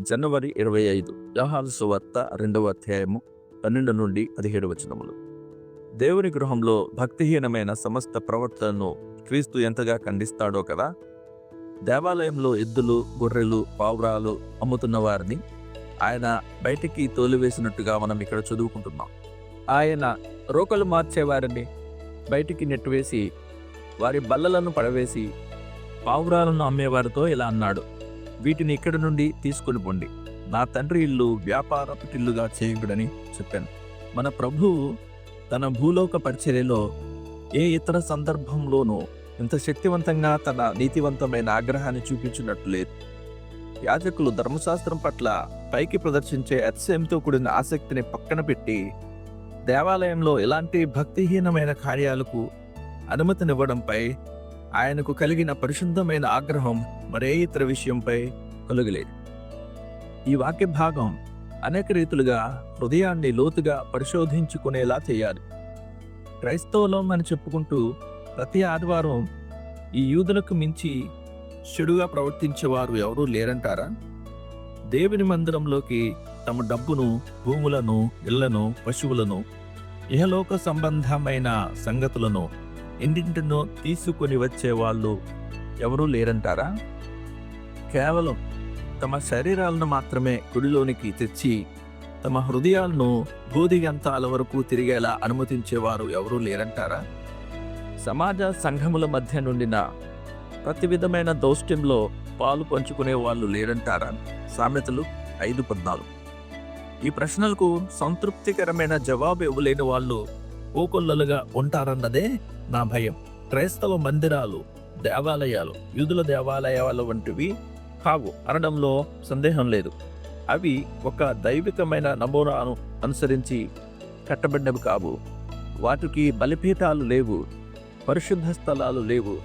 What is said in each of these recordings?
జనవరి ఇరవై ఐదు వ్యవహార సువార్త రెండవ అధ్యాయము పన్నెండు నుండి పదిహేడు వచనములు. దేవుని గృహంలో భక్తిహీనమైన సమస్త ప్రవర్తనను క్రీస్తు ఎంతగా ఖండిస్తాడో కదా? దేవాలయంలో ఎద్దులు గొర్రెలు పావురాలు అమ్ముతున్న వారిని ఆయన బయటికి తోలివేసినట్టుగా మనం ఇక్కడ చదువుకుంటున్నాం. ఆయన రోకలు మార్చేవారిని బయటికి నెట్టివేసి వారి బల్లలను పడవేసి పావురాలను అమ్మేవారితో ఇలా అన్నాడు. వీటిని ఇక్కడి నుండి తీసుకుని పొండి. నా తండ్రి ఇల్లు వ్యాపార చేయకుడని చెప్పాను. మన ప్రభువు తన భూలోక పరిచర్యలో ఏ ఇతర సందర్భంలోనూ ఇంత శక్తివంతంగా తన నీతివంతమైన ఆగ్రహాన్ని చూపించినట్టు లేదు. యాజకులు ధర్మశాస్త్రం పట్ల పైకి ప్రదర్శించే అతిశయంతో కూడిన ఆసక్తిని పక్కన పెట్టి దేవాలయంలో ఎలాంటి భక్తిహీనమైన కార్యాలకు అనుమతినివ్వడంపై ఆయనకు కలిగిన పరిశుద్ధమైన ఆగ్రహం మరే ఇతర విషయంపై కలుగలేదు. ఈ వాక్య భాగం అనేక రీతులుగా హృదయాన్ని లోతుగా పరిశోధించుకునేలా చేయాలి. క్రైస్తవులం అని చెప్పుకుంటూ ప్రతి ఆదివారం ఈ యూదులకు మించి చెడుగా ప్రవర్తించేవారు ఎవరూ లేరంటారా? దేవుని మందిరంలోకి తమ డబ్బును భూములను ఇళ్ళను పశువులను ఇహలోక సంబంధమైన సంగతులను ఎన్నింటినో తీసుకొని వచ్చే వాళ్ళు ఎవరూ లేరంటారా? కేవలం తమ శరీరాలను మాత్రమే గుడిలోనికి తెచ్చి తమ హృదయాలను బోధిగంతాల వరకు తిరిగేలా అనుమతించేవారు ఎవరూ లేరంటారా? సమాజ సంఘముల మధ్య నుండిన ప్రతి విధమైన దౌష్ట్యంలో పాలు పంచుకునే వాళ్ళు లేరంటారా? సామెతలు ఐదు పద్నాలుగు. ఈ ప్రశ్నలకు సంతృప్తికరమైన జవాబు ఇవ్వలేని వాళ్ళు కోకొల్లలుగా ఉంటారన్నదే నా భయం. క్రైస్తవ మందిరాలు దేవాలయాలు యూదుల దేవాలయాలు వంటివి కావు. అనడంలో సందేహం లేదు. అవి ఒక దైవికమైన నమూనాను అనుసరించి కట్టబడినవి కావు. వాటికి బలిపీఠాలు లేవు పరిశుద్ధ స్థలాలు లేవు.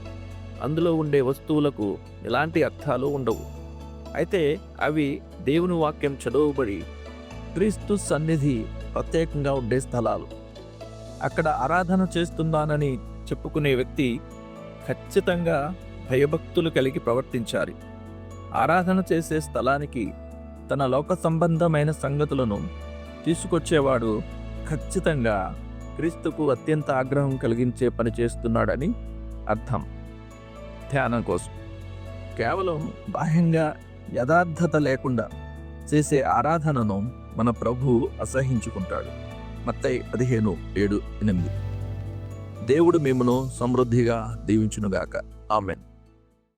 అందులో ఉండే వస్తువులకు ఎలాంటి అర్థాలు ఉండవు. అయితే అవి దేవుని వాక్యం చదవబడి క్రీస్తు సన్నిధి ప్రత్యేకంగా ఉండే స్థలాలు. అక్కడ ఆరాధన చేస్తున్నానని చెప్పుకునే వ్యక్తి ఖచ్చితంగా భయభక్తులు కలిగి ప్రవర్తించాలి. ఆరాధన చేసే స్థలానికి తన లోక సంబంధమైన సంగతులను తీసుకొచ్చేవాడు ఖచ్చితంగా క్రీస్తుకు అత్యంత ఆగ్రహం కలిగించే పని చేస్తున్నాడని అర్థం. ధ్యానం కోసం. కేవలం బాహ్యంగా యథార్థత లేకుండా చేసే ఆరాధనను మన ప్రభు అసహించుకుంటాడు. మత్తయి పదిహేను ఏడు ఎనిమిది. దేవుడు మిమ్మను సమృద్ధిగా దీవించునుగాక. ఆమెన్.